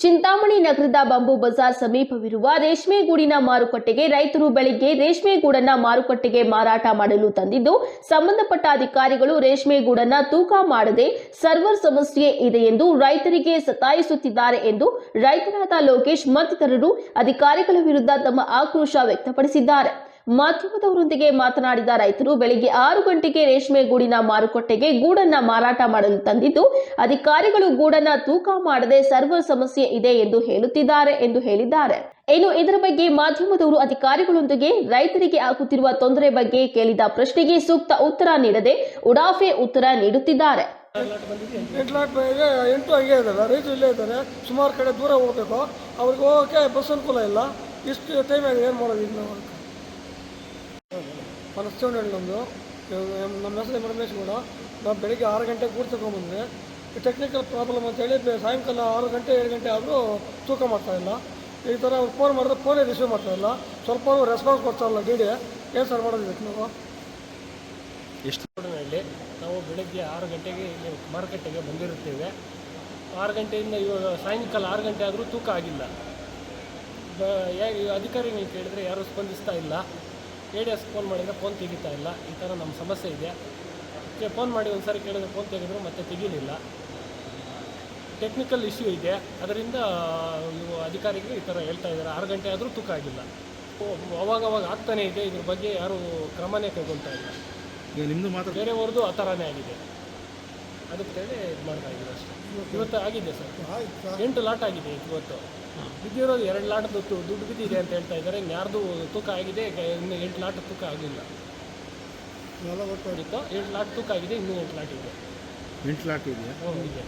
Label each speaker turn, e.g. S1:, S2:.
S1: ಚಿಂತಾಮಣಿ ನಗರದ ಬಂಬು ಬಜಾರ್ ಸಮೀಪವಿರುವ ರೇಷ್ಮೆಗೂಡಿನ ಮಾರುಕಟ್ಟೆಗೆ ರೈತರು ಬೆಳಿಗ್ಗೆ ರೇಷ್ಮೆಗೂಡನ್ನ ಮಾರುಕಟ್ಟೆಗೆ ಮಾರಾಟ ಮಾಡಲು ತಂದಿದ್ದು, ಸಂಬಂಧಪಟ್ಟ ಅಧಿಕಾರಿಗಳು ರೇಷ್ಮೆಗೂಡನ್ನ ತೂಕ ಮಾಡದೆ ಸರ್ವರ್ ಸಮಸ್ಯೆ ಇದೆ ಎಂದು ರೈತರಿಗೆ ಸತಾಯಿಸುತ್ತಿದ್ದಾರೆ ಎಂದು ರೈತರಾದ ಲೋಕೇಶ್ ಮತ್ತಿತರರು ಅಧಿಕಾರಿಗಳ ವಿರುದ್ಧ ತಮ್ಮ ಆಕ್ರೋಶ ವ್ಯಕ್ತಪಡಿಸಿದ್ದಾರೆ. ಮಾಧ್ಯಮದವರೊಂದಿಗೆ ಮಾತನಾಡಿದ ರೈತರು ಬೆಳಿಗ್ಗೆ ಆರು ಗಂಟೆಗೆ ರೇಷ್ಮೆ ಗೂಡಿನ ಮಾರುಕಟ್ಟೆಗೆ ಗೂಡನ್ನ ಮಾರಾಟ ಮಾಡಲು ತಂದಿದ್ದು, ಅಧಿಕಾರಿಗಳು ಗೂಡನ್ನ ತೂಕ ಮಾಡದೆ ಸರ್ವರ್ ಸಮಸ್ಯೆ ಇದೆ ಎಂದು ಹೇಳುತ್ತಿದ್ದಾರೆ ಎಂದು ಹೇಳಿದ್ದಾರೆ. ಇನ್ನು ಇದರ ಬಗ್ಗೆ ಮಾಧ್ಯಮದವರು ಅಧಿಕಾರಿಗಳೊಂದಿಗೆ ರೈತರಿಗೆ ಆಗುತ್ತಿರುವ ತೊಂದರೆ ಬಗ್ಗೆ ಕೇಳಿದ ಪ್ರಶ್ನೆಗೆ ಸೂಕ್ತ ಉತ್ತರ ನೀಡದೆ ಉಡಾಫೆ ಉತ್ತರ ನೀಡುತ್ತಿದ್ದಾರೆ.
S2: ಸುಮಾರು ಕಡೆ ದೂರ ಹೋಗಬೇಕು. ಅವ್ರಿಗೆ ಹೋಗೋಕ್ಕೆ ಬಸ್ ಅನುಕೂಲ ಇಲ್ಲ. ಇಷ್ಟು ಟೈಮ್ ಆಗಿದೆ. ಏನು ಮಾಡೋದು ಹೇಳಿ ನಮ್ಮದು ನಮ್ಮ ಹೆಸರು ರಮೇಶ್ ಕೂಡ ನಾವು ಬೆಳಿಗ್ಗೆ ಆರು ಗಂಟೆಗೆ ಕೂಡಿ ಈ ಟೆಕ್ನಿಕಲ್ ಪ್ರಾಬ್ಲಮ್ ಅಂತೇಳಿ ಸಾಯಂಕಾಲ ಆರು ಗಂಟೆ, ಏಳು ಗಂಟೆ ಆದರೂ ತೂಕ ಮಾಡ್ತಾಯಿಲ್ಲ ಈ ಥರ ಅವ್ರು ಫೋನ್ ಮಾಡಿದ್ರೆ ಫೋನೇ ರಿಸೀವ್ ಮಾಡ್ತಾಯಿಲ್ಲ ಸ್ವಲ್ಪ ರೆಸ್ಪಾನ್ಸ್ ಕೊಡ್ತಾರಲ್ಲ ಡಿ ಡಿ ಏನು ಸರ್ ಮಾಡೋದು ಇದಕ್ಕೆ ನಾವು
S3: ಹೇಳಿ ನಾವು ಬೆಳಗ್ಗೆ ಆರು ಗಂಟೆಗೆ ಇಲ್ಲಿ ಮಾರುಕಟ್ಟೆಗೆ ಬಂದಿರುತ್ತೇವೆ. ಆರು ಗಂಟೆಯಿಂದ ಇವಾಗ ಸಾಯಂಕಾಲ ಆರು ಗಂಟೆ ಆದರೂ ತೂಕ ಆಗಿಲ್ಲ. ಬ ಹೇಗೆ ಅಧಿಕಾರಿಗಳು ಕೇಳಿದರೆ ಯಾರೂ ಸ್ಪಂದಿಸ್ತಾ ಇಲ್ಲ. ಎ ಡಿ ಎಸ್ ಫೋನ್ ಮಾಡಿದರೆ ಫೋನ್ ತೆಗಿತಾ ಇಲ್ಲ. ಈ ಥರ ನಮ್ಮ ಸಮಸ್ಯೆ ಇದೆ. ಅದಕ್ಕೆ ಫೋನ್ ಮಾಡಿ ಒಂದು ಸಾರಿ ಕೇಳಿದ್ರೆ ಫೋನ್ ತೆಗೆದ್ರು ಮತ್ತೆ ತೆಗೀಲಿಲ್ಲ. ಟೆಕ್ನಿಕಲ್ ಇಶ್ಯೂ ಇದೆ. ಅದರಿಂದ ಇವು ಅಧಿಕಾರಿಗಳು ಈ ಥರ ಹೇಳ್ತಾ ಇದ್ದಾರೆ. ಆರು ಗಂಟೆ ಆದರೂ ತೂಕ ಆಗಿಲ್ಲ. ಅವಾಗ ಅವಾಗ ಆಗ್ತಾನೇ ಇದೆ. ಇದ್ರ ಬಗ್ಗೆ ಯಾರೂ ಕ್ರಮನೇ ಕೈಗೊಳ್ತಾ ಇಲ್ಲ.
S4: ನಿಮ್ಮದು ಮಾತ್ರ
S3: ಬೇರೆಯವ್ರದ್ದು ಆ ಥರನೇ ಆಗಿದೆ. ಅದಕ್ಕೆ ಹೇಳಿ ಇದು ಮಾಡ್ತಾ ಇದ್ದೀರಾ ಅಷ್ಟೇ. ಇವತ್ತು ಆಗಿದೆ ಸರ್. ಎಂಟು ಲಾಟ್ ಆಗಿದೆ ಇವತ್ತು. ಬಿದ್ದಿರೋದು ಎರಡು ಲಾಟ್ ದುಡ್ಡು ದುಡ್ಡು ಬಿದ್ದಿದೆ ಅಂತ ಹೇಳ್ತಾ ಇದ್ದಾರೆ. ಇನ್ಯಾರ್ದು ತೂಕ ಆಗಿದೆ ಇನ್ನು ಎಂಟು ಲಾಟ್ ತೂಕ ಆಗಿಲ್ಲ. ಇತ್ತು ಎಂಟು ಲಾಟ್ ತೂಕ ಆಗಿದೆ ಇನ್ನೂ ಎಂಟು ಲಾಟ್ ಇದೆ.
S4: ಎಂಟು ಲಾಟ್ ಇದೆಯಾ?
S3: ಹ್ಞೂ ಇದೆ.